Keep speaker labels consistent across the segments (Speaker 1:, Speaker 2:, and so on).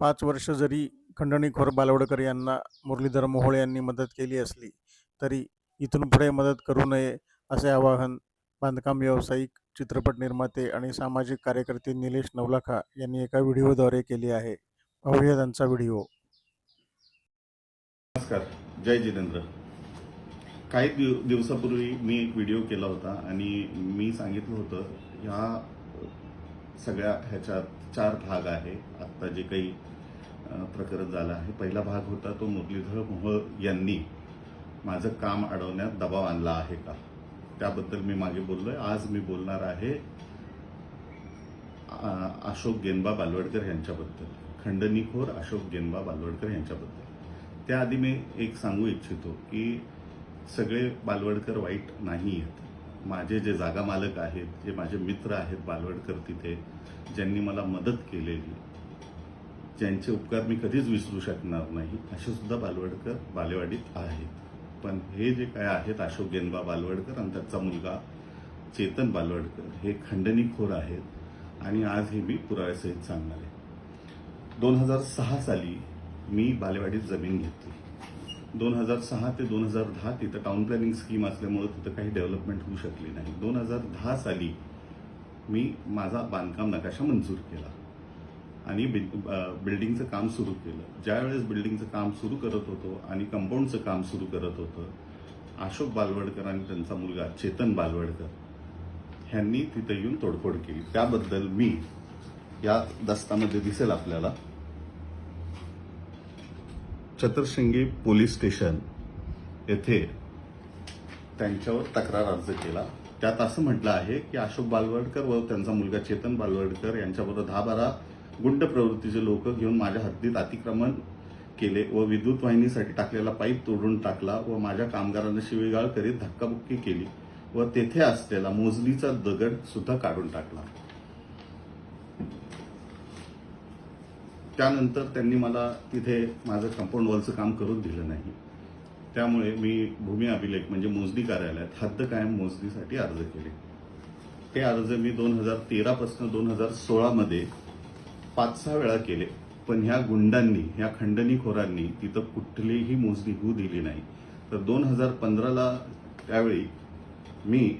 Speaker 1: पाच वर्ष जरी खंडणीखोर बालवडकर यांना मुरलीधर मोहोळे यांनी मदत केली असली तरी इथून पुढे मदत करू नये असे आवाहन बांधकाम व्यावसायिक चित्रपट निर्माते आणि सामाजिक कार्यकर्ते निलेश नवलाखा यांनी एका व्हिडिओद्वारे केले आहे. पाहूया त्यांचा व्हिडिओ.
Speaker 2: नमस्कार जय जितेंद्र. काही दिव दिवसापूर्वी मी एक व्हिडिओ केला होता आणि मी सांगितलं होतं ह्या सगळ्या ह्याच्यात चार भाग आहे. आत्ता जे काही प्रकरण झालं आहे पहिला भाग होता तो मुरलीधर मोहोळ यांनी माझं काम अडवण्यात दबाव आणला आहे का? त्याबद्दल मी मागे बोललोय. आज मी बोलणार आहे अशोक गेनबा बालवडकर यांच्याबद्दल. खंडणीखोर अशोक गेनबा बालवडकर यांच्याबद्दल. त्याआधी मी एक सांगू इच्छितो की सगळे बालवडकर वाईट नाही आहेत. माझे जे जागा मालक आहेत जे माझे मित्र आहेत बालवडकर तिथे ज्यांनी मला मदत केलेली ज्यांचे उपकार मी कधीच विसरू शकणार नाही असे सुद्धा बालवडकर बालेवाडीत आहेत. पण हे जे काय आहेत अशोक गेनबा बालवडकर आणि त्याचा मुलगा चेतन बालवडकर हे खंडणीखोर आहेत आणि आज हे मी पुराव्यासहित सांगणार आहे. दोन हजार सहा साली मी बालेवाडीत जमीन घेतली. दोन हजार सहा ते दोन हजार दहा तिथं टाउन प्लॅनिंग स्कीम असल्यामुळं तिथं काही डेव्हलपमेंट होऊ शकली नाही. दोन हजार दहा साली मी माझा बांधकाम नकाशा मंजूर केला. आणि बिल्डिंगचं काम सुरू केलं. ज्यावेळेस बिल्डिंगचं काम सुरू करत होतो आणि कंपाऊंडचं काम सुरू करत होतं अशोक बालवडकर आणि त्यांचा मुलगा चेतन बालवडकर ह्यांनी तिथं येऊन तोडफोड केली. त्याबद्दल मी या दस्तामध्ये दिसेल आपल्याला. चतुर्शृंगी पोलीस स्टेशन येथे त्यांच्यावर तक्रार अर्ज केला. त्यात असं म्हटलं आहे की अशोक बालवडकर व त्यांचा मुलगा चेतन बालवडकर यांच्याबरोबर दहा बारा गुंड प्रवृत्तीचे लोक घेऊन माझ्या हद्दीत अतिक्रमण केले व विद्युत वाहिनीसाठी टाकलेला पाईप तोडून टाकला व माझ्या कामगारांना शिवीगाळ करीत धक्काबुक्की केली व तेथे असलेला मोजलीचा दगड सुद्धा काढून टाकला. त्यानंतर त्यांनी मला तिथे माझं कंपाऊंड वॉलचं काम करून दिलं नाही. त्यामुळे मी भूमी अभिलेख म्हणजे मोजणी कार्यालयात हद्द कायम मोजणीसाठी अर्ज केले. ते अर्ज मी दोन हजार तेरापासून दोन हजार सोळामध्ये पाच सहा वेळा केले. पण ह्या गुंडांनी ह्या खंडणीखोरांनी तिथं कुठलीही मोजणी होऊ दिली नाही. तर दोन हजार पंधराला त्यावेळी मी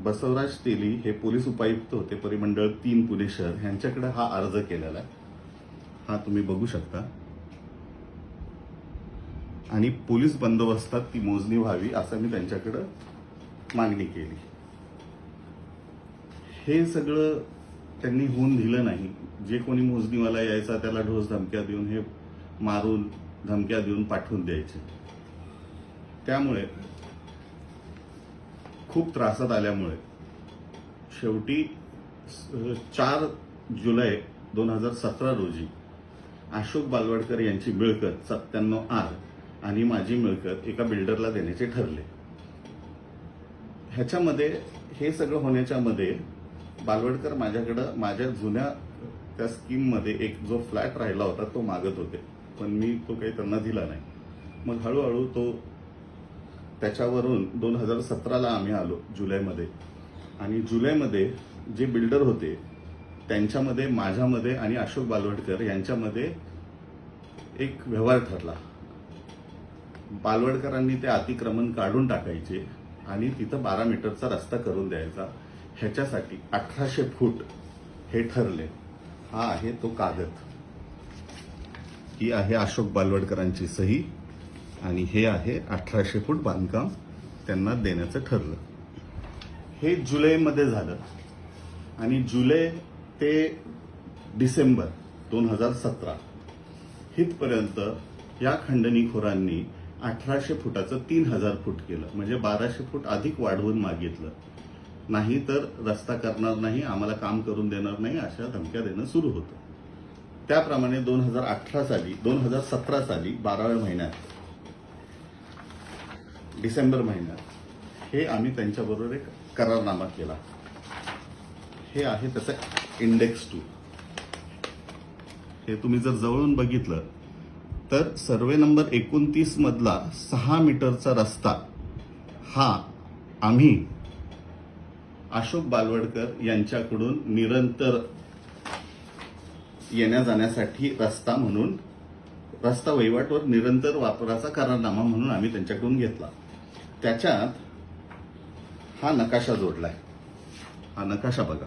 Speaker 2: बसवराज तेली हे पोलीस उपायुक्त होते परिमंडळ तीन पुणे शहर यांच्याकडे हा अर्ज केलेला आहे. हा तुम्ही बघू शकता. आणि पोलीस बंदोबस्तात ती मोजणी व्हावी असं मी त्यांच्याकडं मागणी केली. हे सगळं त्यांनी होऊन दिलं नाही. जे कोणी मोजणीवाला यायचा त्याला ढोस धमक्या देऊन हे मारून धमक्या देऊन पाठवून द्यायचे. त्यामुळे खूप त्रासात आल्यामुळे शेवटी चार जुलै दोन हजार सतरा रोजी अशोक बालवडकर यांची मिळकत सत्त्याण्णव आर आणि माझी मिळकत एका बिल्डरला देण्याचे ठरले. ह्याच्यामध्ये हे सगळं होण्याच्या मध्ये बालवडकर माझ्याकडं माझ्या जुन्या त्या स्कीममध्ये एक जो फ्लॅट राहिला होता तो मागत होते. पण मी तो काही त्यांना दिला नाही. मग हळूहळू तो त्याच्यावरून दोन हजार सतराला आम्ही आलो जुलैमध्ये. आणि जुलैमध्ये जे बिल्डर होते त्यांच्यामध्ये माझ्यामध्ये आणि अशोक बालवडकर यांच्यामध्ये एक व्यवहार ठरला. बालवडकरांनी ते अतिक्रमण काढून टाकायचे आणि तिथं बारा मीटरचा रस्ता करून द्यायचा. ह्याच्यासाठी अठराशे फूट हे ठरले. हा आहे तो कागद. ही आहे अशोक बालवडकरांची सही आणि हे आहे अठराशे फूट बांधकाम त्यांना देण्याचं ठरलं. हे जुलैमध्ये झालं आणि जुलै ते डिसेंबर दोन हजार सतरा हितपर्यंत या खंडणीखोरांनी अठराशे फुटाचं तीन हजार फूट केलं. म्हणजे बाराशे फूट अधिक वाढवून मागितलं. नाही तर रस्ता करणार नाही आम्हाला काम करून देणार नाही अशा धमक्या देणं सुरू होतं. त्याप्रमाणे दोन हजार अठरा साली दोन हजार सतरा साली बाराव्या महिन्यात डिसेंबर महिन्यात हे आम्ही त्यांच्याबरोबर एक करारनामा केला. हे आहे त्याचं इंडेक्स टू हे तुम्ही जर जवळून बघितलं तर सर्वे नंबर एकोणतीस मधला सहा मीटरचा रस्ता हा आम्ही अशोक बालवडकर यांच्याकडून निरंतर येण्या जाण्यासाठी रस्ता म्हणून रस्ता वहिवाटवर निरंतर वापराचा करारनामा म्हणून आम्ही त्यांच्याकडून घेतला. त्याच्यात हा नकाशा जोडलाय. हा नकाशा बघा.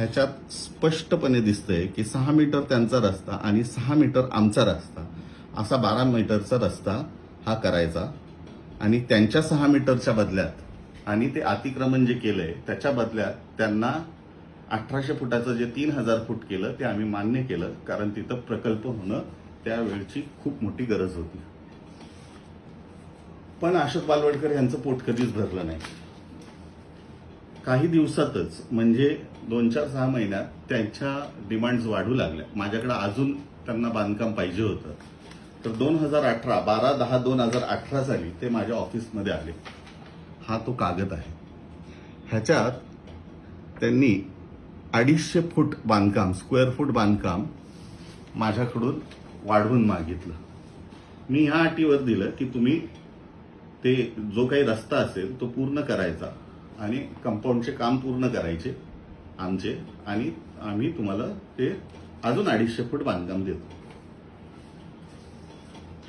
Speaker 2: ह्याच्यात स्पष्टपणे दिसतंय की सहा मीटर त्यांचा रस्ता आणि सहा मीटर आमचा रस्ता. असा बारा मीटरचा रस्ता हा करायचा. आणि त्यांच्या सहा मीटरच्या बदल्यात आणि ते अतिक्रमण जे केलंय त्याच्या बदल्यात त्यांना अठराशे फुटाचं जे तीन हजार फूट केलं ते आम्ही मान्य केलं कारण तिथं प्रकल्प होणं त्यावेळची खूप मोठी गरज होती. पण अशोक बालवडकर यांचं पोट कधीच भरलं नाही. काही दिवसातच म्हणजे दोन चार सहा महिन्यात त्यांच्या डिमांड्स वाढू लागल्या. माझ्याकडे अजून त्यांना बांधकाम पाहिजे होतं. तर दोन हजार अठरा बारा दहा दोन हजार अठरा साली ते माझ्या ऑफिसमध्ये आले. हा तो कागद आहे. ह्याच्यात त्यांनी अडीचशे फूट बांधकाम स्क्वेअर फूट बांधकाम माझ्याकडून वाढवून मागितलं. मी ह्या अटीवर दिलं की तुम्ही ते जो काही रस्ता असेल तो पूर्ण करायचा. आणि कंपाऊंडचे काम पूर्ण करायचे आमचे आणि आम्ही तुम्हाला ते अजून अडीचशे फूट बांधकाम देतो.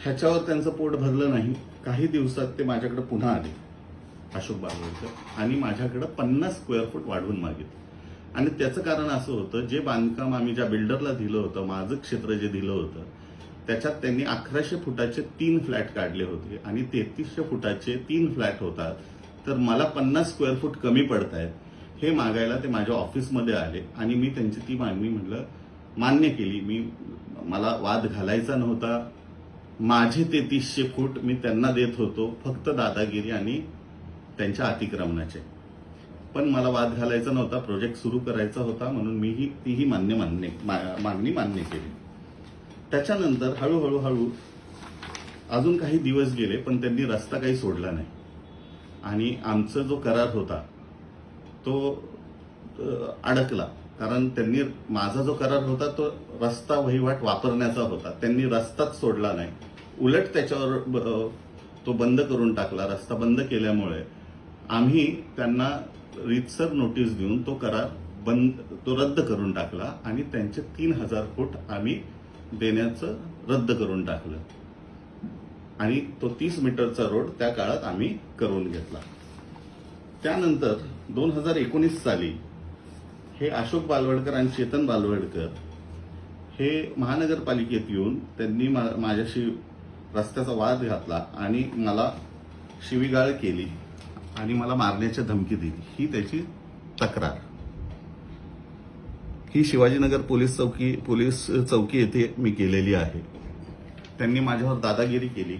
Speaker 2: ह्याच्यावर त्यांचं पोट भरलं नाही. काही दिवसात ते माझ्याकडे पुन्हा आले अशोक बालवडकर आणि माझ्याकडे पन्नास स्क्वेअर फूट वाढवून मागितलं. आणि त्याचं कारण असं होतं जे बांधकाम आम्ही ज्या बिल्डरला दिलं होतं माझं क्षेत्र जे दिलं होतं त्याच्यात त्यांनी अकराशे फुटाचे तीन फ्लॅट काढले होते. आणि तेहतीसशे फुटाचे तीन फ्लॅट होतात. तर मला पन्नास स्क्वेअर फूट कमी पडत आहेत हे मागायला ते माझ्या ऑफिसमध्ये आले आणि मी त्यांची ती मागणी म्हटलं मान्य केली. मी मला वाद घालायचा नव्हता. माझे तेहतीसशे फूट मी त्यांना देत होतो फक्त दादागिरी आणि त्यांच्या अतिक्रमणाचे. पण मला वाद घालायचा नव्हता प्रोजेक्ट सुरू करायचा होता म्हणून मीही तीही मान्य मान्य मा- मागणी मान्य केली. त्याच्यानंतर हळूहळू हळू अजून काही दिवस गेले पण त्यांनी रस्ता काही सोडला नाही. आणि आमचा जो करार होता तो अडकला. कारण त्यांनी माझा जो करार होता तो रस्ता वहिवाट वापरण्याचा होता. त्यांनी रस्ताच सोडला नाही. उलट त्याच्यावर ब- तो बंद करून टाकला. रस्ता बंद केल्यामुळे आम्ही त्यांना रितसर नोटीस देऊन तो करार बंद तो रद्द करून टाकला आणि त्यांचे तीन हजार फूट आम्ही देण्याचं रद्द करून टाकलं. आणि तो तीस मीटरचा रोड त्या काळात आम्ही करून घेतला. त्यानंतर दोन हजार एकोणीस साली हे अशोक बालवडकर आणि चेतन बालवडकर हे महानगरपालिकेत येऊन त्यांनी मा- माझ्याशी रस्त्याचा वाद घातला आणि मला शिवीगाळ केली आणि मला मारण्याची धमकी दिली. ही त्याची तक्रार. ही शिवाजीनगर पोलीस चौकी पोलीस चौकी येथे मी केलेली आहे. त्यांनी माझ्यावर दादागिरी केली.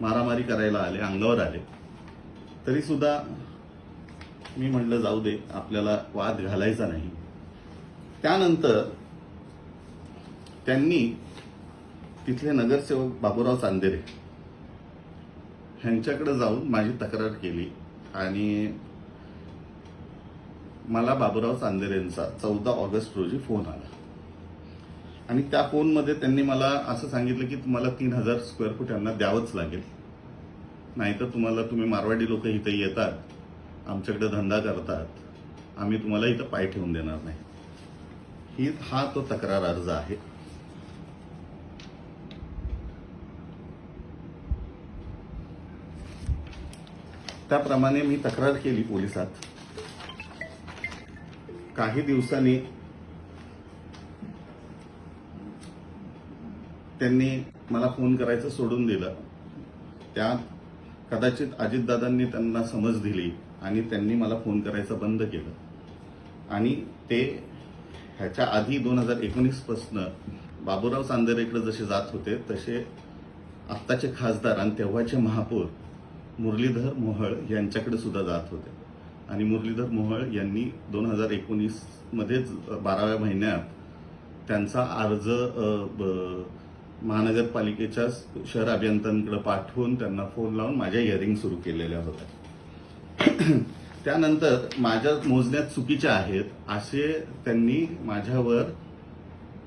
Speaker 2: मारामारी करायला आले अंगावर आले. तरी सुद्धा मी म्हटलं जाऊ दे आपल्याला वाद घालायचा नाही. त्यानंतर त्यांनी तिथले नगरसेवक बाबूराव चांदेरे ह्यांच्याकडे जाऊन माझी तक्रार केली आणि मला बाबूराव चांदेरेंचा चौदा ऑगस्ट रोजी फोन आला. आणि त्या फोनमध्ये त्यांनी मला असं सांगितलं की तुम्हाला तीन हजार स्क्वेअर फूट यांना द्यावंच लागेल. नाहीतर तुम्हाला तुम्ही मारवाडी लोक इथे येतात आमच्याकडे धंदा करतात आम्ही तुम्हाला इथं पाय ठेवून देणार नाही. ही हा तो तक्रार अर्ज आहे. त्याप्रमाणे मी तक्रार केली पोलिसात. काही दिवसांनी त्यांनी मला फोन करायचं सोडून दिलं. त्यात कदाचित अजितदादांनी त्यांना समज दिली आणि त्यांनी मला फोन करायचं बंद केलं. आणि ते ह्याच्या आधी दोन हजार एकोणीसपासनं बाबूराव चांदेरेकडे जसे जात होते तसे आत्ताचे खासदार आणि तेव्हाचे महापौर मुरलीधर मोहळ यांच्याकडे सुद्धा जात होते. आणि मुरलीधर मोहळ यांनी दोन हजार एकोणीसमध्येच बाराव्या महिन्यात त्यांचा अर्ज ब- महानगरपालिकेच्या शहर अभियंत्यांकडे पाठवून त्यांना फोन लावून माझ्या हिअरिंग सुरू केलेल्या होत्या. त्यानंतर माझ्या मोजण्यात चुकीच्या आहेत असे त्यांनी माझ्यावर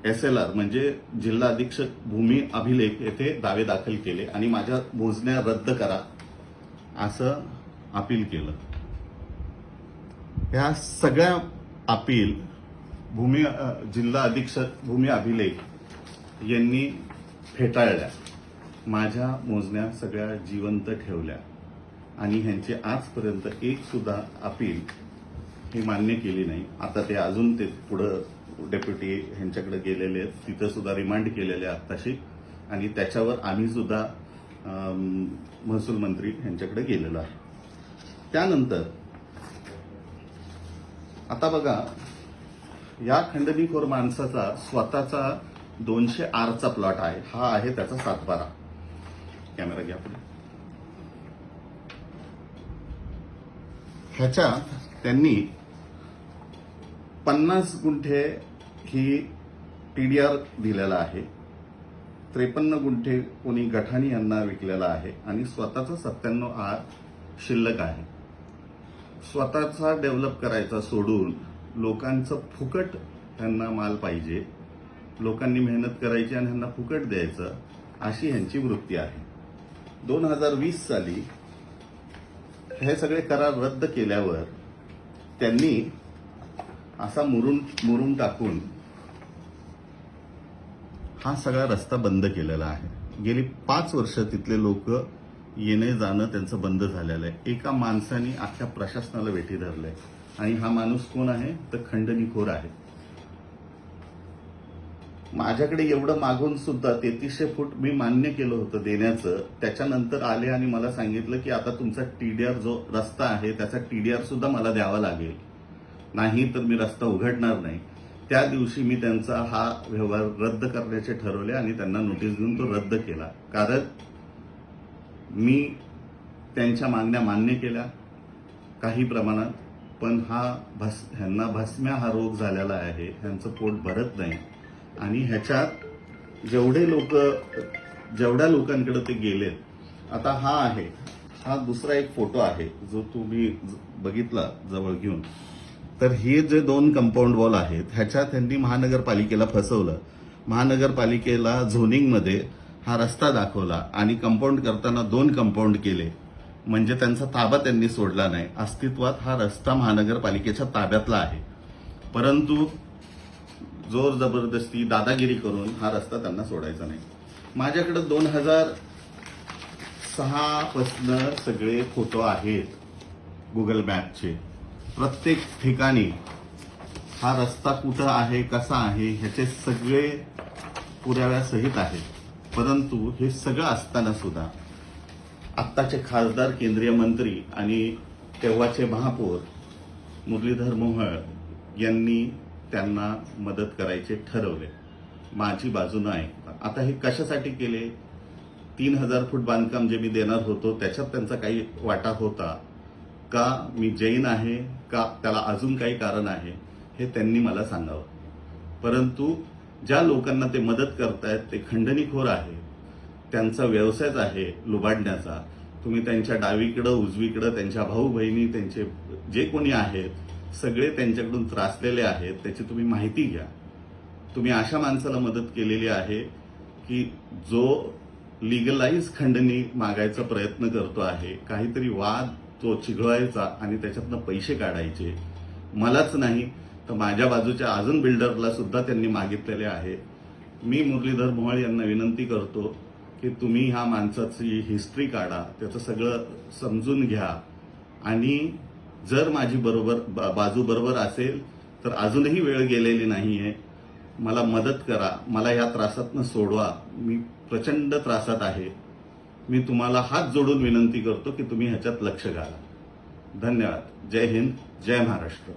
Speaker 2: एस एल आर म्हणजे जिल्हा अधीक्षक भूमी अभिलेख येथे दावे दाखल केले आणि माझ्या मोजण्या रद्द करा असं अपील केलं. ह्या सगळ्या अपील भूमी जिल्हा अधीक्षक भूमी अभिलेख यांनी फेटाळल्या. माझ्या मोजण्या सगळ्या जिवंत ठेवल्या. आणि ह्यांचे आजपर्यंत एक सुद्धा अपील ही मान्य केली नाही. आता ते अजून ते पुढं डेप्युटी ह्यांच्याकडे गेलेले आहेत. तिथं सुद्धा रिमांड केलेले आहेत आत्ताशी आणि त्याच्यावर आम्ही सुद्धा महसूल मंत्री यांच्याकडे गेलेलो आहे. त्यानंतर आता बघा या खंडणीखोर माणसाचा स्वतःचा दोनशे आरचा प्लॉट आहे. हा आहे त्याचा सातबारा. कॅमेरा घ्या पुढे. ह्याच्यात त्यांनी पन्नास गुंठे ही टीडीआर दिलेला आहे. त्रेपन्न गुंठे कोणी गठाणी यांना विकलेला आहे आणि स्वतःचा सत्त्याण्णव आर शिल्लक आहे. स्वतःचा डेव्हलप करायचा सोडून लोकांचं फुकट त्यांना माल पाहिजे. लोकांनी मेहनत करायची आणि ह्यांना फुकट द्यायचं अशी ह्यांची वृत्ती आहे. दोन हजार वीस साली हे सगळे करार रद्द केल्यावर त्यांनी असा मुरुम मुरुम टाकून हा सगळा रस्ता बंद केलेला आहे. गेली पाच वर्ष तिथले लोक येणे जाणं त्यांचं बंद झालेलं आहे. एका माणसाने अख्ख्या प्रशासनाला वेठी धरलंय. आणि हा माणूस कोण आहे? तर खंडणीखोर आहे. माझ्याकडे एवढं मागून सुद्धा तेहतीसशे फूट मी मान्य केलं होतं देण्याचं. त्याच्यानंतर आले आणि मला सांगितलं की आता तुमचा टीडीआर जो रस्ता आहे त्याचा टीडीआर सुद्धा मला द्यावा लागेल. नाही तर मी रस्ता उघडणार नाही. त्या दिवशी मी त्यांचा हा व्यवहार रद्द करण्याचे ठरवले आणि त्यांना नोटीस देऊन तो रद्द केला. कारण मी त्यांच्या मागण्या मान्य केल्या काही प्रमाणात पण हा भस ह्यांना भस्म्या हा रोग झालेला आहे. ह्यांचं पोट भरत नाही. आणि ह्याच्यात जेवढे लोक जेवढ्या लोकांकडे ते गेलेत आता हा आहे. हा दुसरा एक फोटो आहे जो तुम्ही ज- बघितला जवळ घेऊन. तर हे जे दोन कंपाऊंड वॉल आहेत ह्याच्यात त्यांनी महानगरपालिकेला फसवलं. महानगरपालिकेला झोनिंगमध्ये हा रस्ता दाखवला आणि कंपाऊंड करताना दोन कंपाऊंड केले. म्हणजे त्यांचा ताबा त्यांनी सोडला नाही. अस्तित्वात हा रस्ता महानगरपालिकेच्या ताब्यातला आहे. परंतु जोर जबरदस्ती दादागिरी करून हा रस्ता त्यांना सोडायचा नाही. माझ्याकडे दोन हजार सहा पासनं सगळे फोटो आहेत गुगल मॅपचे प्रत्येक ठिकाणी हा रस्ता कुठं आहे कसा आहे ह्याचे सगळे पुराव्यासहित आहेत. परंतु हे सगळं असताना सुद्धा आत्ताचे खासदार केंद्रीय मंत्री आणि तेव्हाचे महापौर मुरलीधर मोहोळ यांनी त्यांना मदत करायचे ठरवले. माझी बाजू न ऐकता. आता हे कशासाठी केले? तीन हजार फूट बांधकाम जे मी देणार होतो त्याच्यात त्यांचा काही वाटा होता? का मी जैन आहे? का त्याला अजून काही कारण आहे? हे त्यांनी मला सांगावं. परंतु ज्या लोकांना ते मदत करतायत ते खंडणीखोर आहे त्यांचा व्यवसायच आहे लुबाडण्याचा. तुम्ही त्यांच्या डावीकडं उजवीकडं त्यांच्या भाऊ बहिणी त्यांचे जे कोणी आहेत सगळे त्यांच्याकडून त्रासलेले आहेत त्याची तुम्ही माहिती घ्या. तुम्ही अशा माणसाला मदत केलेली आहे की जो लिगलाईज खंडणी मागायचा प्रयत्न करतो आहे काहीतरी वाद तो चिघळायचा आणि त्याच्यातनं पैसे काढायचे. मलाच नाही तर माझ्या बाजूच्या अजून बिल्डरला सुद्धा त्यांनी मागितलेले आहे. मी मुरलीधर मोहळ यांना विनंती करतो की तुम्ही ह्या माणसाची हिस्ट्री काढा त्याचं सगळं समजून घ्या आणि जर माझी बरोबर बा- बाजू बरोबर असेल तर अजूनही वेळ गेलेली नाही आहे मला मदत करा. मला या त्रासातनं सोडवा. मी प्रचंड त्रासात आहे. मी तुम्हाला हात जोडून विनंती करतो की तुम्ही ह्याच्यात लक्ष घाला. धन्यवाद. जय हिंद. जय महाराष्ट्र.